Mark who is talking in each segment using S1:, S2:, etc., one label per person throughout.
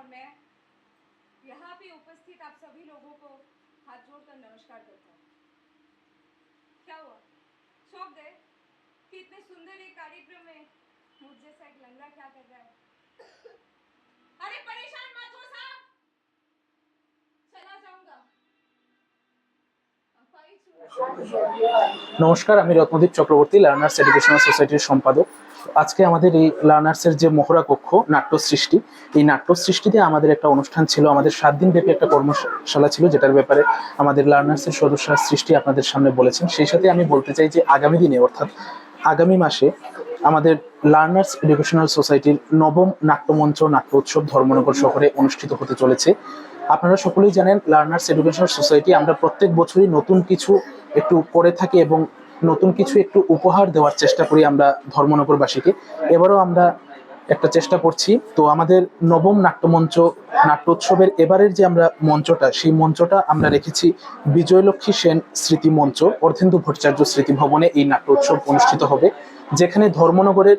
S1: और मैं यहाँ पे उपस्थित आप सभी लोगों को हाथ जोड़कर नमस्कार करता हूँ क्या हुआ चौंक गए कि इतने सुंदर एक कार्यक्रम में मुझ जैसा एक लंगड़ा क्या कर रहा है अरे परेशान मत हो साहब चला जाऊंगा अपाई चुप।
S2: নমস্কার আমি রত্নদীপ চক্রবর্তী লার্নার্স এডুকেশনাল সোসাইটির সম্পাদক আজকে আমাদের এই লার্নার্সের যে মহড়া কক্ষ নাট্য সৃষ্টি এই নাট্য সৃষ্টিতে আমাদের একটা অনুষ্ঠান ছিল, আমাদের সাত দিন ব্যাপী একটা কর্মশালা ছিল, যেটার ব্যাপারে আমাদের লার্নার্সের সদস্য সৃষ্টি আপনাদের সামনে বলেছেন। সেই সাথে আমি বলতে চাই যে আগামী দিনে, অর্থাৎ আগামী মাসে আমাদের লার্নার্স এডুকেশনাল সোসাইটির নবম নাট্যমঞ্চ, নাট্য উৎসব ধর্মনগর শহরে অনুষ্ঠিত হতে চলেছে। আপনারা সকলেই জানেন লার্নার্স এডুকেশনাল সোসাইটি আমরা প্রত্যেক বছরই নতুন কিছু একটু করে থাকি এবং নতুন কিছু একটু উপহার দেওয়ার চেষ্টা করি আমরা ধর্মনগরবাসীকে। এবারও আমরা একটা চেষ্টা করছি। তো আমাদের নবম নাট্যমঞ্চ নাট্য উৎসবের এবারের যে আমরা মঞ্চটা, সেই মঞ্চটা আমরা রেখেছি বিজয়লক্ষ্মী সেন স্মৃতি মঞ্চ, অর্ধেন্দু ভট্টাচার্য স্মৃতি ভবনে এই নাট্য উৎসব অনুষ্ঠিত হবে, যেখানে ধর্মনগরের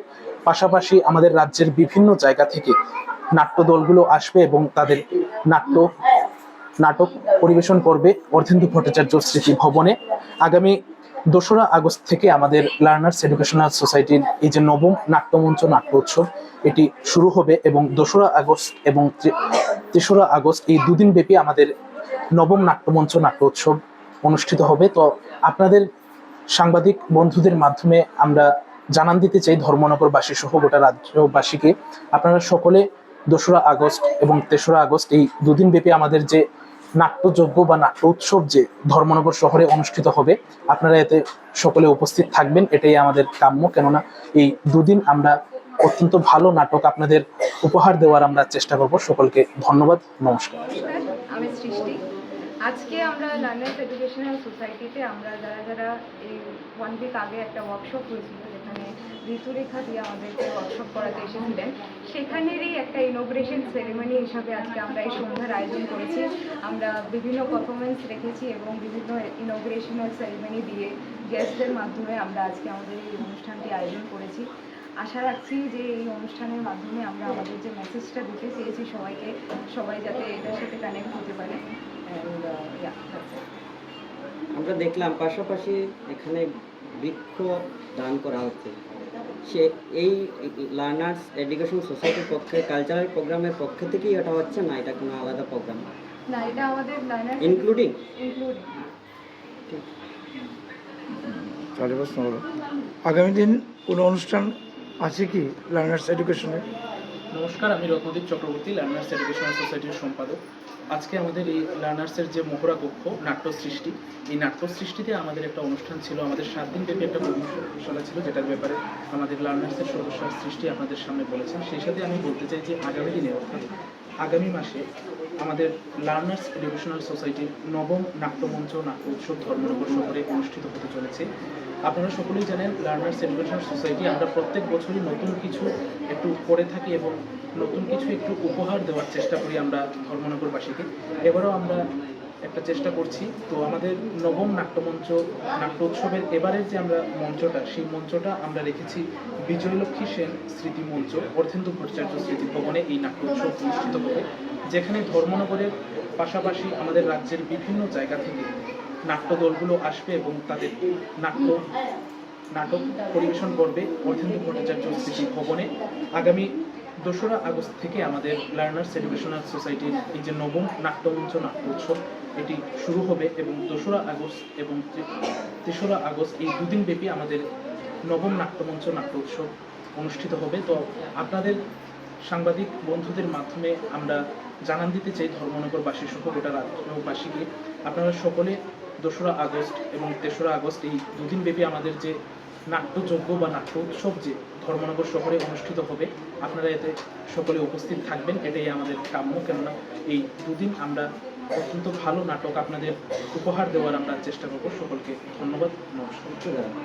S2: পাশাপাশি আমাদের রাজ্যের বিভিন্ন জায়গা থেকে নাট্য দলগুলো আসবে এবং তাদের নাট্য, নাটক পরিবেশন করবে অর্ধেন্দু ভট্টাচার্য স্মৃতি ভবনে। আগামী দোসরা আগস্ট থেকে আমাদের লার্নার্স এডুকেশনাল সোসাইটির এই যে নবম নাট্যমঞ্চ নাট্য উৎসব এটি শুরু হবে এবং দোসরা আগস্ট এবং তেসরা আগস্ট এই দুদিন ব্যাপী আমাদের নবম নাট্যমঞ্চ নাট্য উৎসব অনুষ্ঠিত হবে। তো আপনাদের সাংবাদিক বন্ধুদের মাধ্যমে আমরা জানান দিতে চাই ধর্মনগরবাসী সহ গোটা রাজ্যবাসীকে। আপনারা সকলে দোসরা আগস্ট এবং তেসরা আগস্ট এই দুদিন ব্যাপী আমাদের যে নাট্যযজ্ঞ বা নাট্য উৎসব যে ধর্মনগর শহরে অনুষ্ঠিত হবে, আপনারা এতে সকলে উপস্থিত থাকবেন, এটাই আমাদের কাম্য। কেননা এই দুদিন আমরা অত্যন্ত ভালো নাটক আপনাদের উপহার দেওয়ার আমরা চেষ্টা করব। সকলকে ধন্যবাদ, নমস্কার।
S3: আজকে আমরা লার্নার্স এডুকেশনাল সোসাইটিতে আমরা যারা যারা এই ওয়ান উইক আগে একটা ওয়ার্কশপ হয়েছিল ঋতুরেখা দিয়ে আমাদেরকে ওয়ার্কশপ করাতে এসেছিলেন। সেখানেরই একটা ইনোগ্রেশন সেরেমনি হিসাবে আজকে আমরা এই সন্ধ্যার আয়োজন করেছি। আমরা বিভিন্ন পারফরমেন্স রেখেছি এবং বিভিন্ন ইনোগ্রেশনাল সেরেমনি দিয়ে গেস্টদের মাধ্যমে আমরা আজকে আমাদের এই অনুষ্ঠানটি আয়োজন করেছি। আশা রাখছি যে এই অনুষ্ঠানের মাধ্যমে আমরা আমাদের যে মেসেজটা দিতে চেয়েছি সবাইকে, সবাই যাতে এটার সাথে কানেক্ট হতে পারে। অ্যান্ড
S4: আমরা দেখলাম পাশাপাশি এখানে বৃক্ষ দান করা হচ্ছে। সে এই লার্নার্স এডুকেশন সোসাইটির পক্ষে কালচারাল প্রোগ্রামের পক্ষ থেকেই এটা হচ্ছে না? এটা কোনো আলাদা প্রোগ্রাম?
S3: না এটা আমাদের লার্নার
S4: ইনক্লুডিং
S3: ইনক্লুডিং
S5: আগামী দিন কোনো অনুষ্ঠান আছে কি লার্নার্স এডুকেশনে
S2: নমস্কার, আমি রত্নদীপ চক্রবর্তী লার্নার্স এডুকেশন সোসাইটির সম্পাদক। আজকে আমাদের এই লার্নার্সের যে মহড়া কক্ষ নাট্য সৃষ্টি এই নাট্য সৃষ্টিতে আমাদের একটা অনুষ্ঠান ছিল, আমাদের সাত দিন ব্যাপী একটা কর্মশালা ছিল, যেটার ব্যাপারে আমাদের লার্নার্সের সদস্য সৃষ্টি আপনাদের সামনে বলেছেন। সেই সাথে আমি বলতে চাই যে আগামী দিনে, অর্থাৎ আগামী মাসে আমাদের লার্নার্স এডুকেশনাল সোসাইটির নবম নাট্যমঞ্চ নাট্য উৎসব ধর্মনগর শহরে অনুষ্ঠিত হতে চলেছে। আপনারা সকলেই জানেন লার্নার্স এডুকেশনাল সোসাইটি আমরা প্রত্যেক বছরই নতুন কিছু একটু করে থাকি এবং নতুন কিছু একটু উপহার দেওয়ার চেষ্টা করি আমরা ধর্মনগরবাসীকে। এবারও আমরা একটা চেষ্টা করছি। তো আমাদের নবম নাট্যমঞ্চ, নাট্য উৎসবের এবারের যে আমরা মঞ্চটা, সেই মঞ্চটা আমরা রেখেছি বিজয়লক্ষ্মী সেন স্মৃতি মঞ্চ অর্থেন্দু ভট্টাচার্য স্মৃতি ভবনে এই নাট্য উৎসব অনুষ্ঠিত হবে। যেখানে ধর্মনগরের পাশাপাশি আমাদের রাজ্যের বিভিন্ন জায়গা থেকে নাট্য দলগুলো আসবে এবং তাদের নাট্য, নাটক পরিবেশন করবে অর্থেন্দু ভট্টাচার্য স্মৃতি ভবনে। আগামী দোসরা আগস্ট থেকে আমাদের লার্নার্স এডুকেশনাল সোসাইটির এই যে নবম নাট্যমঞ্চ নাট্য উৎসব এটি শুরু হবে এবং দোসরা আগস্ট এবং তেসরা আগস্ট এই দুদিন ব্যাপী আমাদের নবম নাট্যমঞ্চ নাট্য উৎসব অনুষ্ঠিত হবে। তো আপনাদের সাংবাদিক বন্ধুদের মাধ্যমে আমরা জানান দিতে চাই ধর্মনগরবাসী সহ গোটা রাজ্যবাসীকে। আপনারা সকলে দোসরা আগস্ট এবং তেসরা আগস্ট এই দুদিন ব্যাপী আমাদের যে নাট্যযজ্ঞ বা নাট্য উৎসব যে ধর্মনগর শহরে অনুষ্ঠিত হবে, আপনারা এতে সকলে উপস্থিত থাকবেন। এটাই আমাদের কাম্য। কেননা এই দুদিন আমরা অত্যন্ত ভালো নাটক আপনাদের উপহার দেওয়ার আমরা চেষ্টা করব। সকলকে ধন্যবাদ নমস্কার।